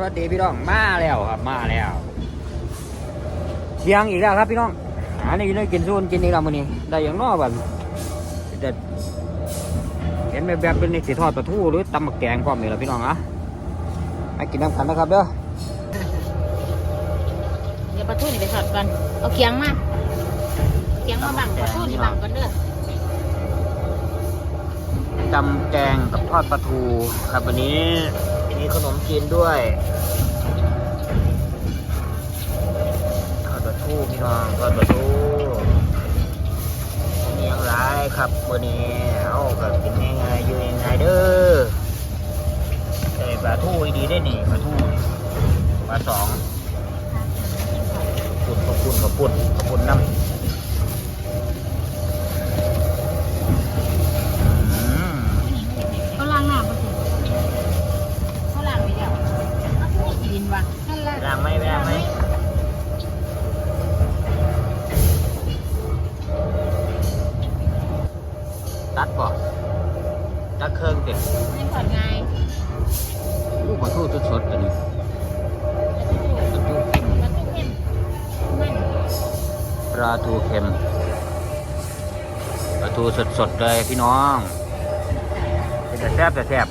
สวัสดีพี่น้องมาแล้วครับมาแล้วเที่ยงอีกแล้วครับพี่น้องอันนี้ได้กินซูนกินอีกแล้วมื้อนี้ ได้อย่างน้อบัดจะเห็นแบบๆเป็นนี่สิทอดปลาทูหรือตำบักแกงพร้อมนี่แหละพี่น้องอะให้กินน้ำกันนะครับเด้อเดี๋ยวปลาทูนี่ไปสอดก่อนเอาเคียงมาเคียงมาบังปลาทูนี่บังก่อนเด้อตำแกงกับทอดปลาทูครับวันนี้ มีขนมจีนด้วยทอดปลาทูพี่น้องทอดปลาทูมีอย่างไรครับวันนี้เอากับกินง่ายๆอยู่ง่ายๆเด้อใส่ปลาทูดีได้ดีปลาทูปลาสองขอบคุณขอบคุณขอบคุณขอบคุณน้ำ สดๆเลยพี่น้องเป็นแต่แซ่บแต่แซ่บ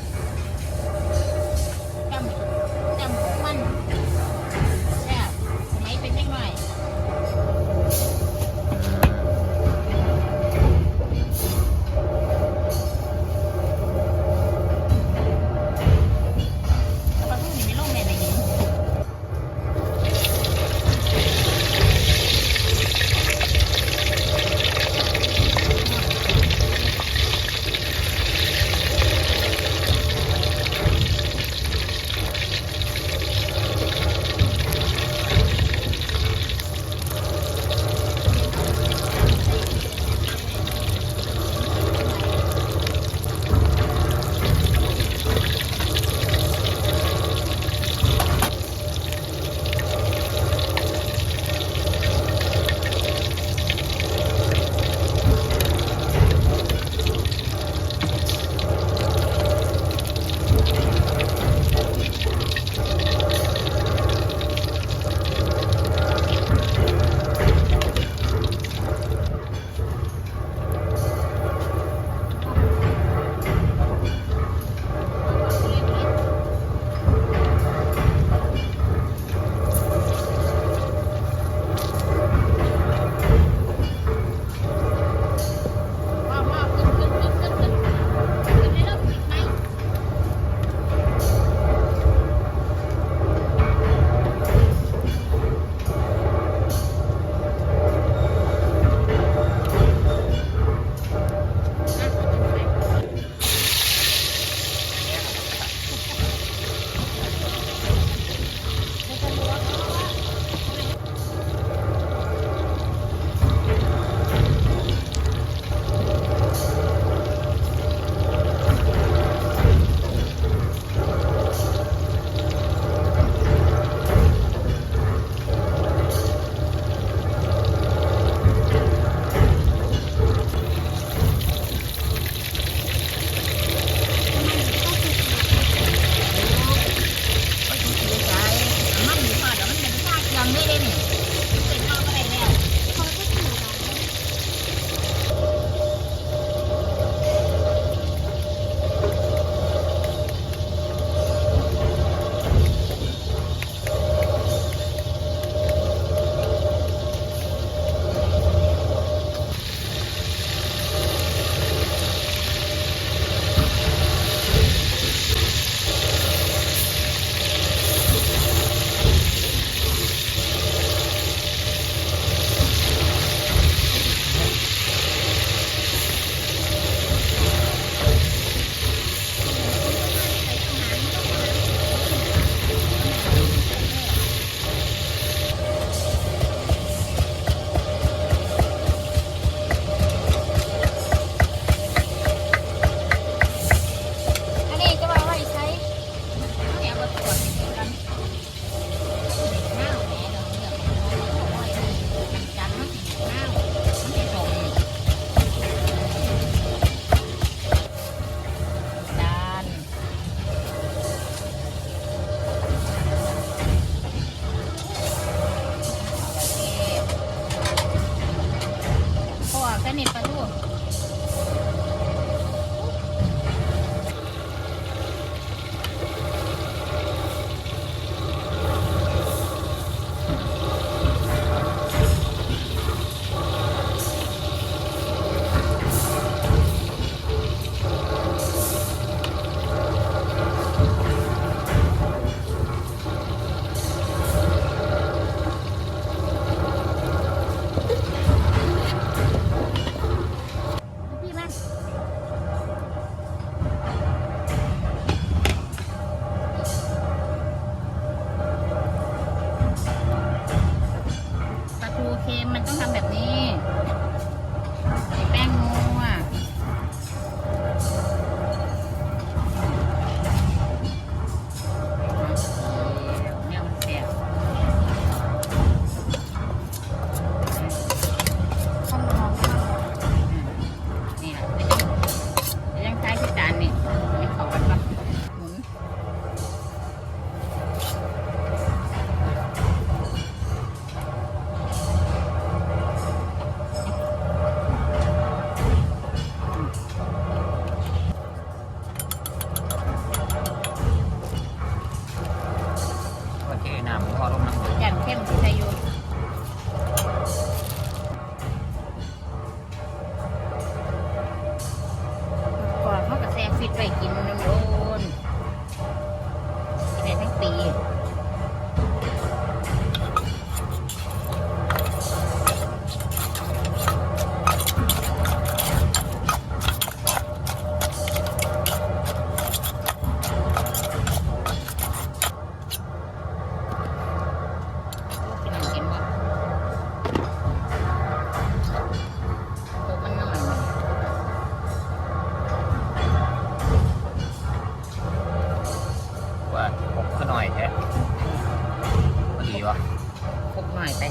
หน่อยไป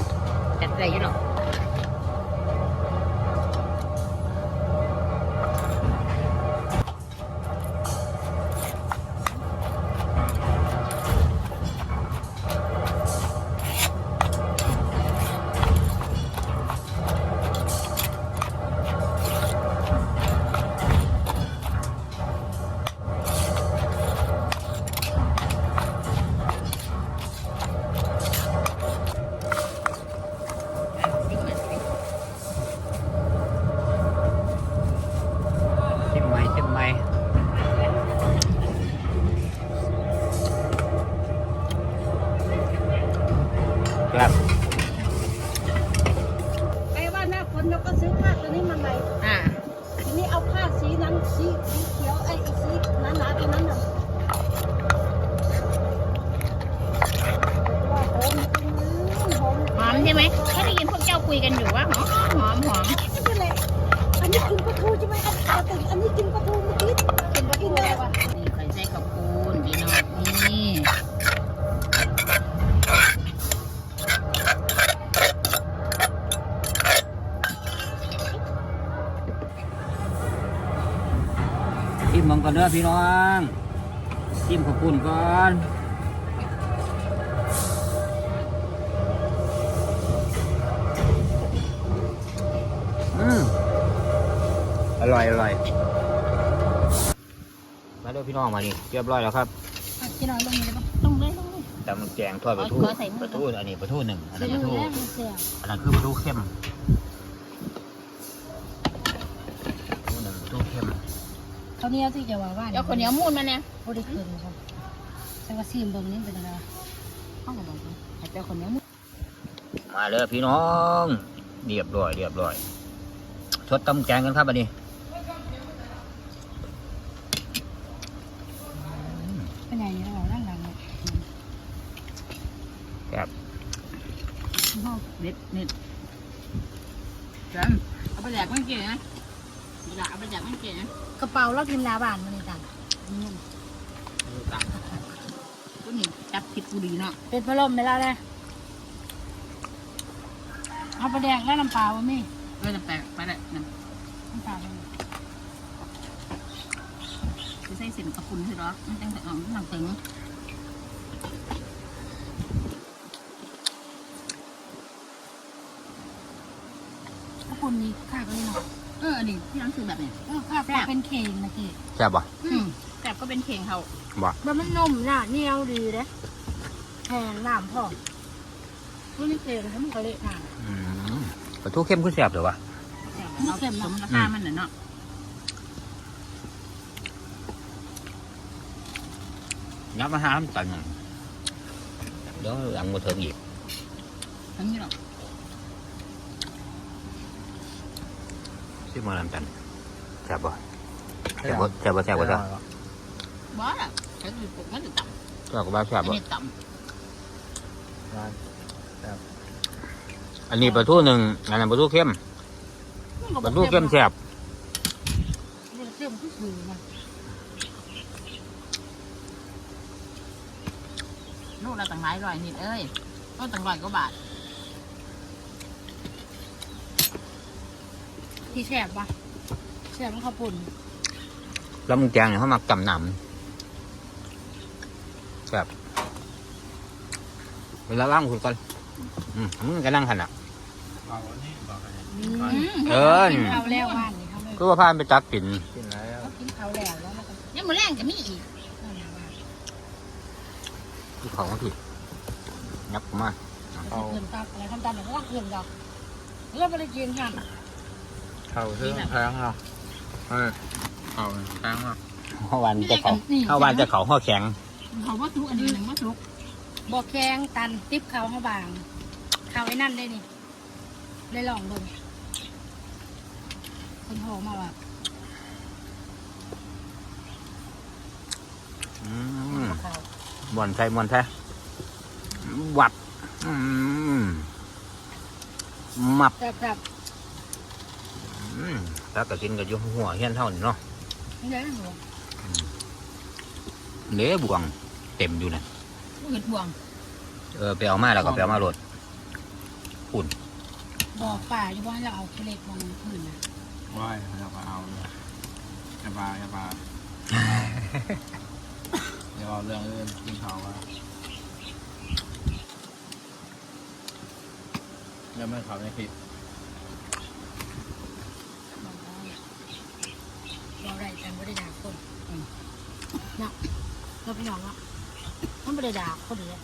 จัดอะไรอยู่หรอก ก่อนเด้อพี่น้องชิมขอบคุณก่อนอืมอร่อยอร่อยมาเด้อพี่น้องมานี่เรียบร้อยแล้วครับกินน่อยลงเลยปะต้องเลยต้องเลยตำแกงทอดปลาทูปลาทูอันนี้ปลาทูหนึ่งอันเดี๋นั้ปลาทูอันนั้นคือปลาทูเข้ม ขาวเหนี้ที่จะว่าว่าเดี๋ยวคนเหนียวมูนมาเนี่ยบริคืนครับแต่ว่าซีมเบิ่งนี้เป็นอะไรห้องกระบอกให้เจ้าคนเหนียวมูนมาเลยพี่น้องเรียบร้อยเรียบร้อยชดตำแกงกันครับอันนี้เป็นไงเนี่ยเราดังๆเลยครับห้องเด็ดเน็ดจันเอาไปแจกไม่เก่งนะ อยากเอาไปแจกไม่เก่งนะกระเป๋าเรากินลาบานมันนี่จังตัวนี้จับผิดกูดีเนาะเป็นพัดลมไหมล่ะเลยเอาปลาแดงและน้ำปลาบ่มีเออจะแปลกไปเลยนะน้ำปลาบ่มีจะใส่เส้นกระปุนใช่หรอมันจังแต่อ๋อมันหนังตึงข้าวปุ้นนี่ข้าก็เลยเนาะ เอออันนี้ที่ร้านคือแบบเนี้ยเออข้าวปลาเป็นเข่งนะกี้แซ่บป่ะอืมแต่ก็เป็นเพลงเขาบ่มันมันนุ่มน่ะเหนียวดีเด้แทนน้ำพ่อมันไม่เข่งให้มันก็เละน่ะอืมปลาทูเข้มคือแซ่บเหรอวะเราสมราคามันน่ะเนาะยับมาหาน้ำตันหนึ่งเดี๋ยวหลังมาเถิงอีกทั้งนี้หรอ กซิมาน้ำตันแซ่บป่ะแซ่บป่ะแซ่บป่ะแซ่บป่ะจ้ะบอสอะใช้คือปกมันจะต่ำแซ่บกับบ้าแซ่บอันป่ะนี้ต่อันนี้ปลาทูหนึ่งอันนั้นปลาทูเข้มปลาทูเข้มแซ่บนี่เข้มที่สุดนะลูกเราต่างหลายร้อยนิดเอ้ยก็ต่างร้อยกว่าบาท ที่แสบปะแสบมันข้าวปุ่นแล้วมึงแจงเนี่ยเขามักจำหนำแซ่บเวลาล่างคุณก่อนอืมมึงก็นั่งหันอะ เอาอันนี้บอกให้เออ กินข้าวแล้วว่านนี่เขาเลยก็ว่าพานไปตักกินกินแล้วเขากินข้าวแล้วแล้วมันก็ยังมือแรงจะมีอีกนั่นแหละว่าที่เขาผิดยับมาเพิ่มตับอะไรทำตามแบบว่าเพิ่มดอกแล้วไปเลยกินค่ะ เข่าเสื้อแพงเนาะเออเข่าแพงเนาะข้าวันจะเขาข้าวันจะเขาข้อแข็งเขาว่าทุกอันนี้หนึ่งว่าทุกบอกแข้งตันติ๊บเขาเขาบางเขาไอ้นั่นได้นี่เลยลองดูคนโทรมาว่าอืมเขามวนใช่มวนใช่วัดอืมมับ แบบแบบอืมถ้าก็กินกับยุ่หัวเฮี้ยนเท่านี้เนาะนี่เลยหัวเหลือบวง เต็มอยู่นะผู้เห็ดบ่วงเออไปเอามาแล้วก็ไปเอามาโหลดบอกป่าอยู่ว่าเราเอาเคล็ดลงพื้นนะว่ายเราก็เอาเลยอย่าบาอย่าบาอย่าเอาเรื่องอื่นกินเขาว่าอย่าไม่เขาไม่ผิดบอกว่าเราได้แต่ไม่ได้ด่าคนอืมเนาะเรา พี่น้องเนาะมันไม่ได้ด่าคนเลย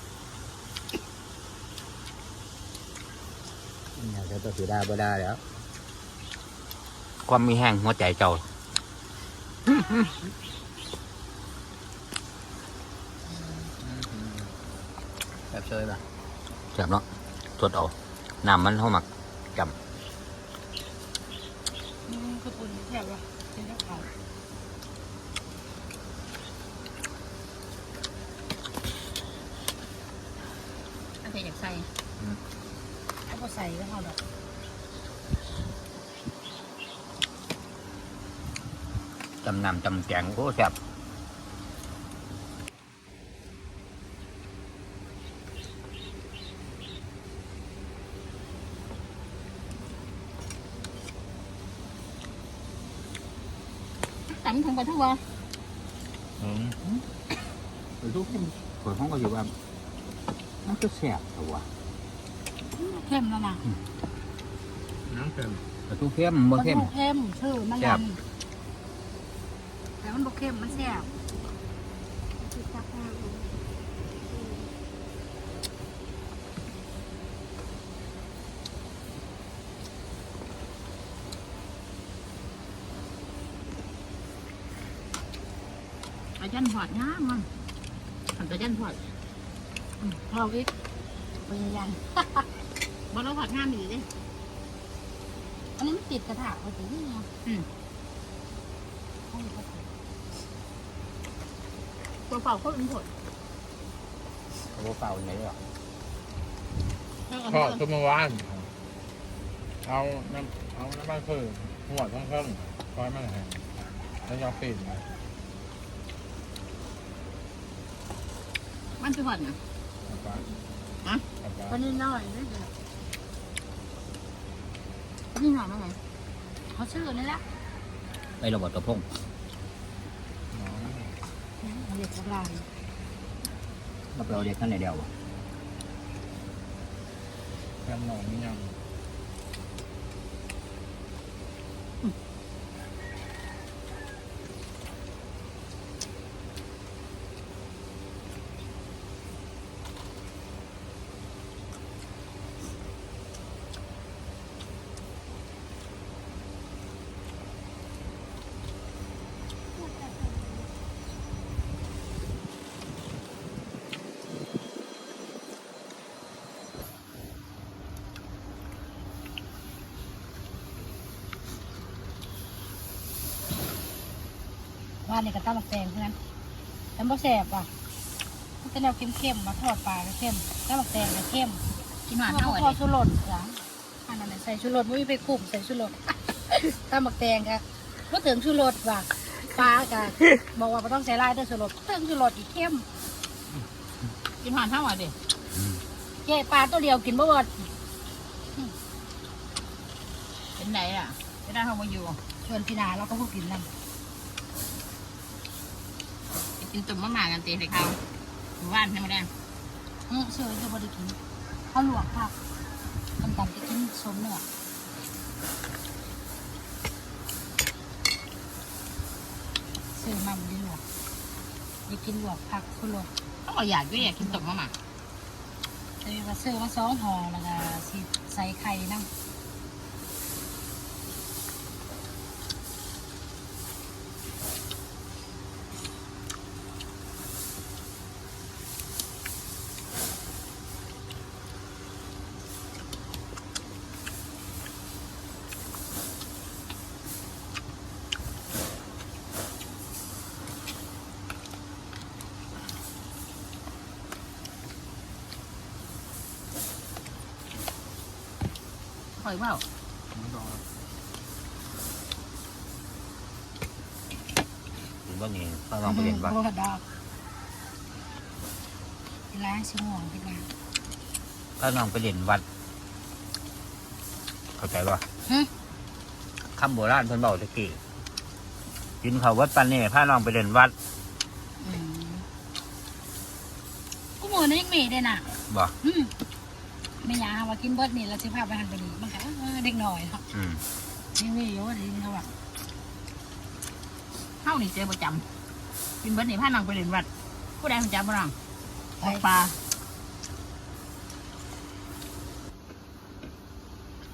อยากจะตัวสีดาบ่ได้แล้ว ความมีแห้งหัวใจเจ้าแบบเชยป่ะแซ่บเนาะสดเอาน้ำมันเข้ามักอืมคือปุ่นแซ่บว่ะเป็นเจ้าเขา ถ้าใครอยากใส่เขาก็ใส่แล้วเขาดอกจำน้ำจำแกงโอ้แซ่บตำถึงปลาทูวะอืมไปทุกคนคนเขาก็อยู่ว่า มันก็แซ่บตัวเข้มแล้วนะน้ำเค็มปลาทูเข้มบ่เข้มนเข้มชื่อมันแซ่บลำแต่มันบ่เข้มมันแซ่บอาจารย์พอดง่ามมันทำอาจารย์พอด พอวิกเป็นยันบ่เราพอดงามดีเด้อันนี้มันติดกระถางพอดีนี่ไงอืมตัวเปล่าก็เป็นผลเขาบ่เฝ้าไหนหรอทอดตัวเมื่อวานเอาน้ำเอาน้ำมันคือหัวต้องเครื่องคอยมันแห้งแล้วยอปีนไปมันคือผอดนะเอาไปอะเอาไปก็นิดหน่อยนี่นี่หน่อยมั้งไงเขาชื่อนี่แหละไอ้ระบบตะพงอ๋อเด็กกำลังเราไปเอาเด็กท่านไหนเดียวบ่แค่หนอนนี่ยัง ว่านี่ก็ตั้งแตงเพื่อนแต่บ่แสบว่ะมันเป็นแนวเข้มๆมาทอดปลาก็เข้มตั้งแตงก็เข้มกินหวานเขาเท่าไหพอร่สุรนจ้ะอันนั้นน่ะใส่ชูรสไม่มีไปกลุ่มใส่ชูรสตำหมักแตงกะก็ถึงชูรสว่ะปลากะบอกว่าไม่ต้องใส่ลายเด้อชูรสถึงชูรสอีกเข้มกินผ่านเท่าไหร่ดิเจ๊ปลาตัวเดียวกินบ่หมดเป็นไหนอะจะได้เข้ามาอยู่ชวนพี่นาเราก็พูดกินนั่น กินตุ่มมะหมากันตีให้เขาหมู่บ้านใช่ไหมแดงเออเชื่อจะบ่ได้กินเขาหลวกผักตำตำจะกินสมเนื้อซื้อมาบ่ได้หลวกอยากกินหลวกผักคุณหลวกต้องเอาอยากด้วยอยากกินตุ่มมะหมาเลยมาซื้อมาสองห่อแล้วก็สิใส่ไข่น้ำ อยเปล่าถึงว่านี่ต้องลองไปเรียนว่าโอ้ดอกเป็นร้านชิมวงเป็นร้านถ้าลองไปเรียนวัด เข้าใจป่ะฮะคำโบราณเพิ่นบอกตะกี้กินเขาววัดปันนี่พาน้องไปเรียนวัดอืมกูหมูนี่ยังมีเลยน่ะบ่อืม ไม่อยากว่ากินเบิดนี่เราสิพาไปหันไปนี่มันก็เออเด็กหน่อยเนาะอืมยังมีอยู่ว่าดีเขาว่าเข้านี่เจอประจำกินเบิร์ดนี่พานังไปเรียนวัด ผู้ใดมันจำบ้างไปออกปลา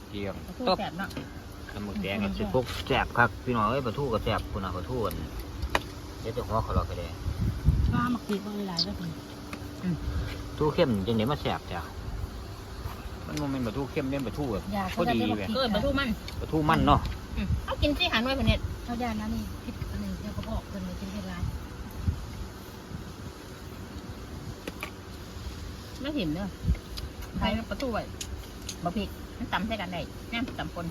เกี่ยงตู้ตบแสบเนาะน้ำหมึกแดงกับสิพวกแสบครับพี่น้องเอ้ยปลาทูกับแสบคุณน่ะปลาทูอันเดี๋ยวจะหัวเขาหลอกกันเลยว่ามักตีบางหลายก็ดีทูเข้มจังเดี๋ยวมาแสบจ้ะ มันบ่แมันเป็นปลาทูเข้มเนี่ยปลาทูแบบอยากพเขาอจะดีได้บอกเว้ยผิดเกิดมาทูมันปลาทูมันเนาะอืมเอากินที่หันไว้พะเน็ตเขาได้นะนี่ผิดอันหนึ่งเดี๋ยวเขาบอกคนเลยกินที่ร้านไม่เห็นเนอะใครประตูไว้บะพริกมันตำใส่กันได้แน่ตำคน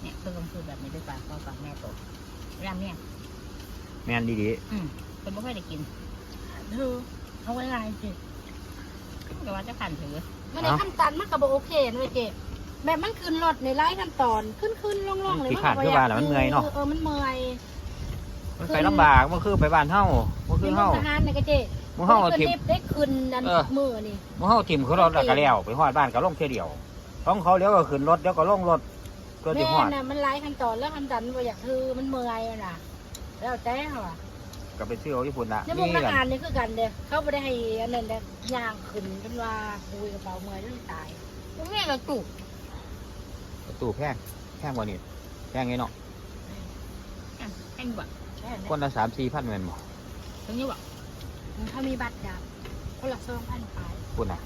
เนี่ยเพิ่งลงทุนแบบนี้ด้วยปากพ่อปากแม่โตเวลาเนี่ย แม่นดีอืมเป็นไม่ค่อยได้กินเธอเขาไว้ลายสิแต่ว่าจะขันถือไม่ได้ขั้นตันมันก็บอกโอเคนะเว้ยเจ๊แบบมันขึ้นรถในไล่ขั้นตอนขึ้นขึ้นล่องๆเลยขี้ขาดคือว่าแหละมันเมื่อยเนาะเออมันเมื่อยมันไปลำบากมันคือไปบ้านเฮามันคือเป็นเฮาทหารในกระเจ๊มันเฮาเอาขึ้ทินมลิฟต์ได้ขึ้นนันเออมือนี่มันเฮาทิมเขารถแล้วก็แล้วไปฮอดบ้านก็ลงเที่ยวเดียวต้องเขาเลี้ยวก็ขึ้นรถเดี๋ยวก็ลงรถก็สิแม่ฮอดน่ะมันไล่ขั้นตอนแล้วขั้นตันว่าอยากคือมันเมื่อยอะน่ะ แล้วแต่เขาอะก็ไปซื้อเอาญี่ปุ่นละในมุกนี่ทกันหารนี่คือกันเด้อเขาไม่ได้ให้อันนั้นเด้อย่างขึ้นจนว่าคุยกระเป๋าเมื่อยจนตายแม่เราจุกประตูแพงแพงกว่านี้แพงไงเนาะแห้งกว่าแค่นั้นคนละสามสี่พันแม่นบ่ตรงนี้ว่ะเขามีบัตรดับเขาหลักสองพันปลายคุณน่ะ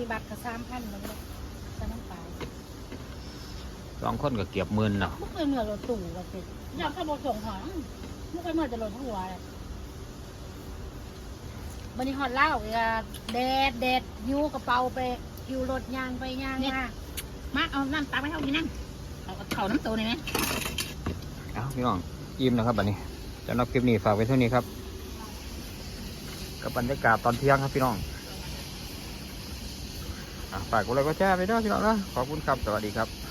มีบัตรกับสามพันมันเลยสามพันปลาย สองคนก็เก็บหมื่นเนาะเมื่อคืนเหมื่อนรถตู่กันสิอยากขับรถส่งของเมื่อคืนเหมื่อนจะรถหัวเลยบันนี้ฮอดเล่าเวลาแดดแดดยูกระเป๋าไปยูรถยางไปยางมามาเอาน้ำตาไปเท่านี้นั่งเอาเข่าน้ำตัวนี่ไหมเอาพี่น้องยิ้มนะครับบัดนี้สำหรับคลิปนี้ฝากไว้เท่านี้ครับกับบรรยากาศตอนเที่ยงครับพี่น้องอะฝากกดไลค์กดแชร์ไปด้วยพี่น้องนะขอบคุณครับ สวัสดีครับ